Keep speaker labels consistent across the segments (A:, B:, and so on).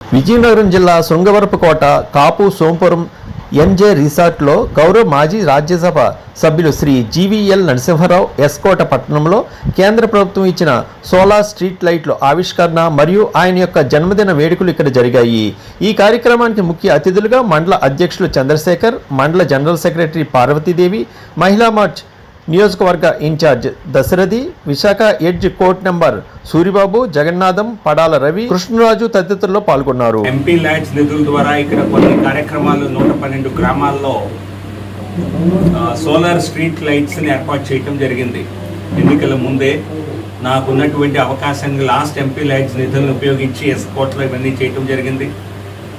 A: విజయనగరం జిల్లా శృంగవరపుకోట కాపు సోంపురం ఎంజే రిసార్ట్లో గౌరవ మాజీ రాజ్యసభ సభ్యులు శ్రీ జీవీఎల్ నరసింహారావు ఎస్కోట పట్టణంలో కేంద్ర ప్రభుత్వం ఇచ్చిన సోలార్ స్ట్రీట్ లైట్ల ఆవిష్కరణ మరియు ఆయన యొక్క జన్మదిన వేడుకలు ఇక్కడ జరిగాయి. ఈ కార్యక్రమానికి ముఖ్య అతిథులుగా మండల అధ్యక్షులు చంద్రశేఖర్ మండల జనరల్ సెక్రటరీ పార్వతీదేవి మహిళా మార్చ్ నియోజకవర్గ ఇన్ఛార్జ్ దశరథి విశాఖ ఎడ్జ్ కోర్ట్ నెంబర్ సూరిబాబు జగన్నాథం పడాల రవి కృష్ణరాజు తదితరులు పాల్గొన్నారు.
B: ఎంపీ ల్యాడ్స్ నిధుల ద్వారా ఇక్కడ కొన్ని కార్యక్రమాలు నూట పన్నెండు గ్రామాల్లో సోలార్ స్ట్రీట్ లైట్స్ని ఏర్పాటు చేయటం జరిగింది. ఎన్నికల ముందే నాకు ఉన్నటువంటి అవకాశాన్ని లాస్ట్ ఎంపీ లైట్స్ నిధులను ఉపయోగించి ఎస్కోట్లో ఇవన్నీ చేయటం జరిగింది.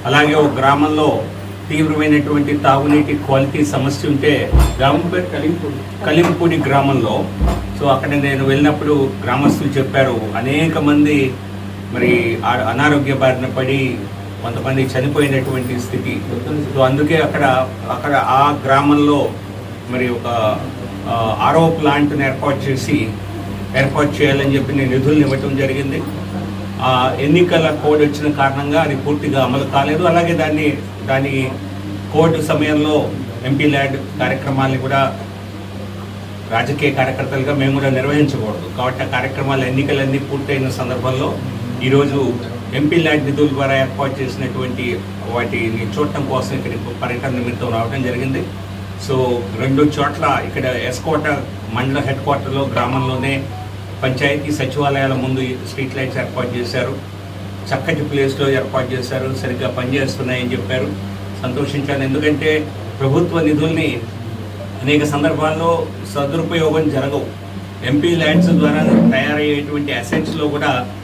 B: అలాగే ఒక గ్రామంలో తీవ్రమైనటువంటి తాగునీటి క్వాలిటీ సమస్య ఉంటే గ్రామం పేరు కలింపూడి కలింపూడి గ్రామంలో. సో అక్కడ నేను వెళ్ళినప్పుడు గ్రామస్తులు చెప్పారు అనేక మంది మరి అనారోగ్య బారిన పడి కొంతమంది చనిపోయినటువంటి స్థితి. సో అందుకే అక్కడ అక్కడ ఆ గ్రామంలో మరి ఒక ఆరో ప్లాంట్ని ఏర్పాటు చేసి ఏర్పాటు చేయాలని చెప్పి నేను నిధులను ఇవ్వటం జరిగింది. ఆ ఎన్నికల కోడ్ వచ్చిన కారణంగా అది పూర్తిగా అమలు కాలేదు. అలాగే దాన్ని దాని కోర్టు సమయంలో ఎంపీ ల్యాడ్ కార్యక్రమాల్ని కూడా రాజకీయ కార్యకర్తలుగా మేము కూడా నిర్వహించకూడదు. కాబట్టి ఆ కార్యక్రమాలు ఎన్నికలన్నీ పూర్తయిన సందర్భంలో ఈరోజు ఎంపీ ల్యాడ్ నిధుల ద్వారా ఏర్పాటు చేసినటువంటి వాటిని చూడటం కోసం ఇక్కడ పర్యటన నిమిత్తం రావడం జరిగింది. సో రెండు చోట్ల ఇక్కడ ఎస్కోట మండల హెడ్ క్వార్టర్లో గ్రామంలోనే పంచాయతీ సచివాలయాల ముందు స్ట్రీట్ లైట్స్ ఏర్పాటు చేశారు. చక్కటి ప్లేస్లో ఏర్పాటు చేశారు. సరిగ్గా పనిచేస్తున్నాయని చెప్పారు. సంతోషించాను. ఎందుకంటే ప్రభుత్వ నిధుల్ని అనేక సందర్భాల్లో సదుపయోగం జరగవు. ఎంపీ ల్యాండ్స్ ద్వారా తయారయ్యేటువంటి అసెట్స్లో కూడా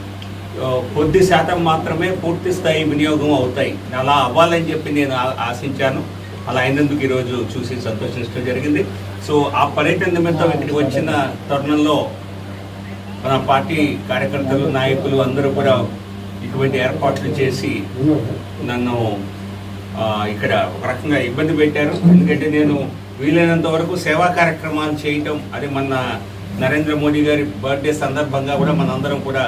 B: కొద్ది శాతం మాత్రమే పూర్తి స్థాయి వినియోగం అవుతాయి. అలా అవ్వాలని చెప్పి నేను ఆ- ఆశించాను. అలా అయినందుకు ఈరోజు చూసి సంతోషించడం జరిగింది. సో ఆ పర్యటన నిమిత్తం ఇక్కడికి వచ్చిన తరుణంలో మన పార్టీ కార్యకర్తలు నాయకులు అందరూ కూడా ఇటువంటి ఏర్పాట్లు చేసి నన్ను ఇక్కడ ఒక రకంగా ఇబ్బంది పెట్టారు. ఎందుకంటే నేను వీలైనంత వరకు సేవా కార్యక్రమాలు చేయటం అది మన నరేంద్ర మోడీ గారి బర్త్డే సందర్భంగా కూడా మనందరం కూడా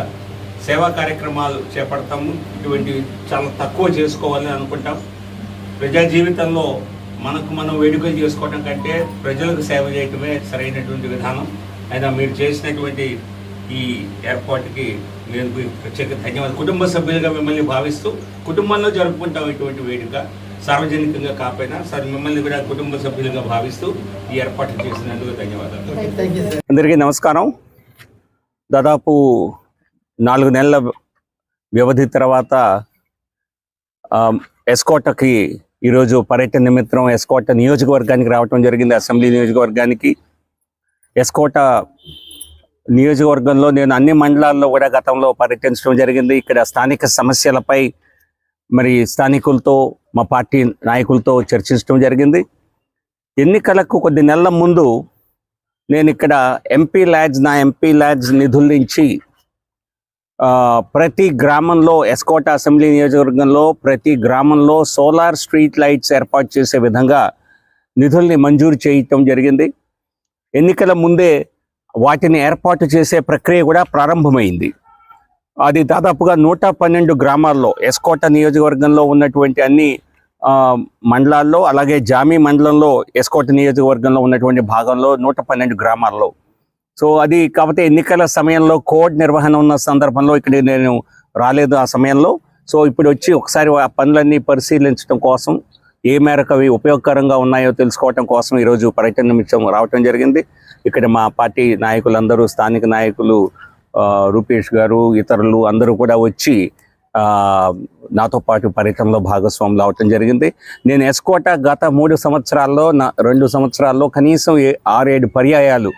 B: సేవా కార్యక్రమాలు చేపడతాము. ఇటువంటివి చాలా తక్కువ చేసుకోవాలని అనుకుంటాం. ప్రజా జీవితంలో మనకు మనం వేడుకలు చేసుకోవడం కంటే ప్రజలకు సేవ చేయటమే సరైనటువంటి విధానం. అయినా మీరు చేసినటువంటి ఈ ఏర్పాటుకి నేను ప్రత్యేక ధన్యవాదాలు. కుటుంబ సభ్యులుగా మిమ్మల్ని భావిస్తూ కుటుంబంలో జరుపుకుంటాం ఇటువంటి వేడుక సార్వజనికంగా కాకపోయినా సార్ మిమ్మల్ని కూడా కుటుంబ సభ్యులుగా భావిస్తూ ఈ ఏర్పాట్లు చేసినందుకు ధన్యవాదాలు. అందరికీ నమస్కారం. దాదాపు నాలుగు నెలల వ్యవధి తర్వాత ఎస్కోటకి ఈరోజు పర్యటన నిమిత్తం ఎస్కోట నియోజకవర్గానికి రావటం జరిగింది. అసెంబ్లీ నియోజకవర్గానికి ఎస్కోట నియోజకవర్గంలో నేను అన్ని మండలాల్లో కూడా గతంలో పర్యటించడం జరిగింది. ఇక్కడ స్థానిక సమస్యలపై మరి స్థానికులతో మా పార్టీ నాయకులతో చర్చించడం జరిగింది. ఎన్నికలకు కొద్ది నెలల ముందు నేను ఇక్కడ ఎంపీ ల్యాడ్స్ నా ఎంపీ ల్యాడ్స్ నిధుల నుంచి ప్రతి గ్రామంలో ఎస్కోట అసెంబ్లీ నియోజకవర్గంలో ప్రతి గ్రామంలో సోలార్ స్ట్రీట్ లైట్స్ ఏర్పాటు చేసే విధంగా నిధుల్ని మంజూరు చేయటం జరిగింది. ఎన్నికల ముందే వాటిని ఏర్పాటు చేసే ప్రక్రియ కూడా ప్రారంభమైంది. అది దాదాపుగా నూట పన్నెండు గ్రామాల్లో ఎస్కోట నియోజకవర్గంలో ఉన్నటువంటి అన్ని మండలాల్లో అలాగే జామీ మండలంలో ఎస్కోట నియోజకవర్గంలో ఉన్నటువంటి భాగంలో నూట పన్నెండు గ్రామాల్లో. సో అది కాకపోతే ఎన్నికల సమయంలో కోడ్ నిర్వహణ ఉన్న సందర్భంలో ఇక్కడ నేను రాలేదు ఆ సమయంలో. సో ఇప్పుడు వచ్చి ఒకసారి ఆ పనులన్నీ పరిశీలించడం కోసం ఏ మేరకు అవి ఉపయోగకరంగా ఉన్నాయో తెలుసుకోవటం కోసం ఈరోజు పర్యటన నిమిషం రావటం జరిగింది. ఇక్కడ మా పార్టీ నాయకులందరూ స్థానిక నాయకులు రూపేష్ గారు ఇతరులు అందరూ కూడా వచ్చి నాతో పాటు పర్యటనలో భాగస్వాములు అవటం జరిగింది. నేను ఎస్కోట గత మూడు సంవత్సరాల్లో నా రెండు సంవత్సరాల్లో కనీసం ఏ- ఆరేడు పర్యాయాలు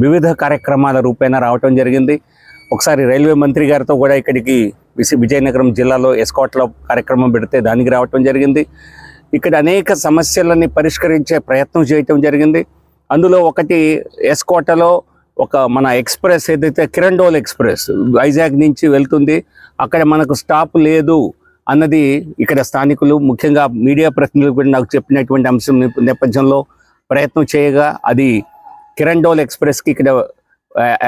B: వివిధ కార్యక్రమాల రూపేణ రావటం జరిగింది. ఒకసారి రైల్వే మంత్రి గారితో కూడా ఇక్కడికి విసి విజయనగరం జిల్లాలో ఎస్కోట్లో కార్యక్రమం పెడితే దానికి రావటం జరిగింది. ఇక్కడ అనేక సమస్యలని పరిష్కరించే ప్రయత్నం చేయటం జరిగింది. అందులో ఒకటి ఎస్కోటలో ఒక మన ఎక్స్ప్రెస్ ఏదైతే కిరండోల్ ఎక్స్ప్రెస్ వైజాగ్ నుంచి వెళ్తుంది. అక్కడ మనకు స్టాప్ లేదు అన్నది ఇక్కడ స్థానికులు ముఖ్యంగా మీడియా ప్రతినిధులు కూడా నాకు చెప్పినటువంటి అంశం నేపథ్యంలో ప్రయత్నం చేయగా అది కిరండోల్ ఎక్స్ప్రెస్కి ఇక్కడ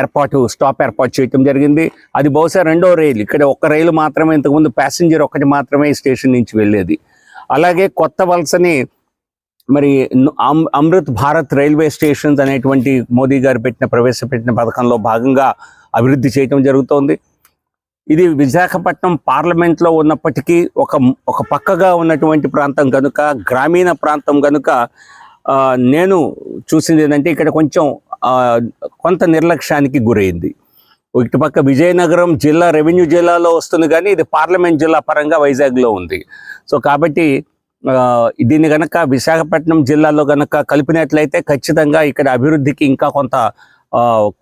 B: ఏర్పాటు స్టాప్ ఏర్పాటు చేయటం జరిగింది. అది బహుశా రెండో రైలు ఇక్కడ ఒక్క రైలు మాత్రమే ఇంతకుముందు ప్యాసింజర్ ఒకటి మాత్రమే స్టేషన్ నుంచి వెళ్ళేది. అలాగే కొత్త వలసని మరి అమృత్ భారత్ రైల్వే స్టేషన్స్ అనేటువంటి మోదీ గారు పెట్టిన ప్రవేశపెట్టిన పథకంలో భాగంగా అభివృద్ధి చేయటం జరుగుతోంది. ఇది విశాఖపట్నం పార్లమెంట్లో ఉన్నప్పటికీ ఒక ఒక పక్కగా ఉన్నటువంటి ప్రాంతం కనుక గ్రామీణ ప్రాంతం కనుక నేను చూసింది ఏంటంటే ఇక్కడ కొంచెం కొంత నిర్లక్ష్యానికి గురైంది. ఇటుపక్క విజయనగరం జిల్లా రెవెన్యూ జిల్లాలో వస్తుంది కానీ ఇది పార్లమెంట్ జిల్లా పరంగా వైజాగ్లో ఉంది. సో కాబట్టి దీన్ని గనక విశాఖపట్నం జిల్లాలో గనక కలిపినట్లయితే ఖచ్చితంగా ఇక్కడ అభివృద్ధికి ఇంకా కొంత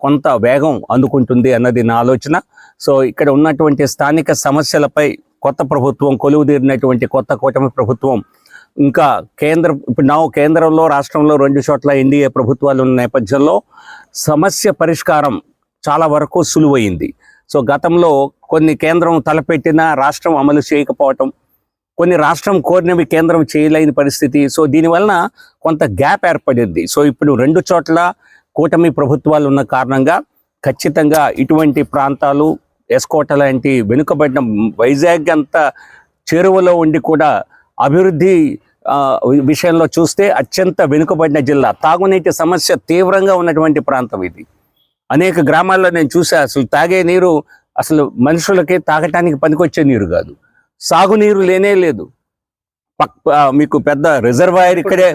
B: కొంత వేగం అందుకుంటుంది అన్నది నా ఆలోచన. సో ఇక్కడ ఉన్నటువంటి స్థానిక సమస్యలపై కొత్త ప్రభుత్వం కొలువు తీరినటువంటి కొత్త కూటమి ప్రభుత్వం ఇంకా కేంద్ర ఇప్పుడు నా కేంద్రంలో రాష్ట్రంలో రెండు చోట్ల ఎన్డీఏ ప్రభుత్వాలు ఉన్న నేపథ్యంలో సమస్య పరిష్కారం చాలా వరకు సులువైంది. సో గతంలో కొన్ని కేంద్రం తలపెట్టిన రాష్ట్రం అమలు చేయకపోవటం కొన్ని రాష్ట్రం కోరినవి కేంద్రం చేయలేని పరిస్థితి. సో దీనివలన కొంత గ్యాప్ ఏర్పడింది. సో ఇప్పుడు రెండు చోట్ల కూటమి ప్రభుత్వాలు ఉన్న కారణంగా ఖచ్చితంగా ఇటువంటి ప్రాంతాలు ఎస్కోట లాంటి వెనుకబడిన వైజాగ్ అంత చేరువలో ఉండి కూడా అభివృద్ధి విషయంలో చూస్తే అత్యంత వెనుకబడిన జిల్లా. తాగునీటి సమస్య తీవ్రంగా ఉన్నటువంటి ప్రాంతం ఇది. అనేక గ్రామాల్లో నేను చూసా అసలు తాగే నీరు అసలు మనుషులకి తాగటానికి పనికొచ్చే నీరు కాదు. సాగునీరు లేనే లేదు. పక్ మీకు పెద్ద రిజర్వాయర్ ఇక్కడే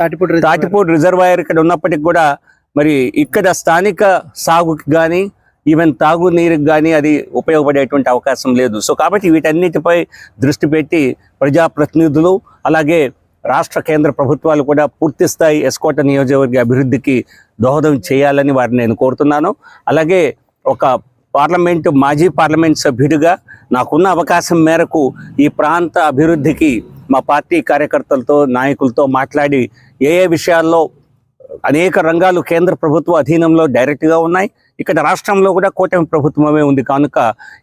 B: తాటిపూడి రిజర్వాయర్. ఇక్కడ ఉన్నప్పటికి కూడా మరి ఇక్కడ స్థానిక సాగుకి కానీ ఈవెన్ తాగునీరుకి కానీ అది ఉపయోగపడేటువంటి అవకాశం లేదు. సో కాబట్టి వీటన్నిటిపై దృష్టి పెట్టి ప్రజాప్రతినిధులు అలాగే రాష్ట్ర కేంద్ర ప్రభుత్వాలు కూడా పూర్తి స్థాయి ఎస్కోట నియోజకవర్గ అభివృద్ధికి దోహదం చేయాలని వారిని నేను కోరుతున్నాను. అలాగే ఒక పార్లమెంటు మాజీ పార్లమెంట్ సభ్యుడిగా నాకున్న అవకాశం మేరకు ఈ ప్రాంత అభివృద్ధికి మా పార్టీ కార్యకర్తలతో నాయకులతో మాట్లాడి ఏ ఏ విషయాల్లో అనేక రంగాలు కేంద్ర ప్రభుత్వ అధీనంలో డైరెక్ట్గా ఉన్నాయి. ఇక్కడ రాష్ట్రంలో కూడా కూటమి ప్రభుత్వమే ఉంది. కనుక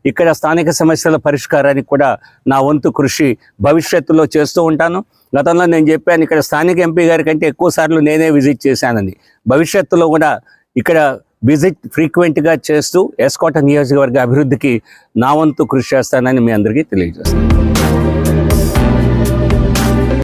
B: ఇక్కడ స్థానిక సమస్యల పరిష్కారానికి కూడా నా వంతు కృషి భవిష్యత్తులో చేస్తూ ఉంటాను. గతంలో నేను చెప్పాను ఇక్కడ స్థానిక ఎంపీ గారి కంటే ఎక్కువ సార్లు నేనే విజిట్ చేశానని. భవిష్యత్తులో కూడా ఇక్కడ విజిట్ ఫ్రీక్వెంట్గా చేస్తూ ఎస్కోట నియోజకవర్గ అభివృద్ధికి నా వంతు కృషి చేస్తానని మీ అందరికీ తెలియజేస్తాను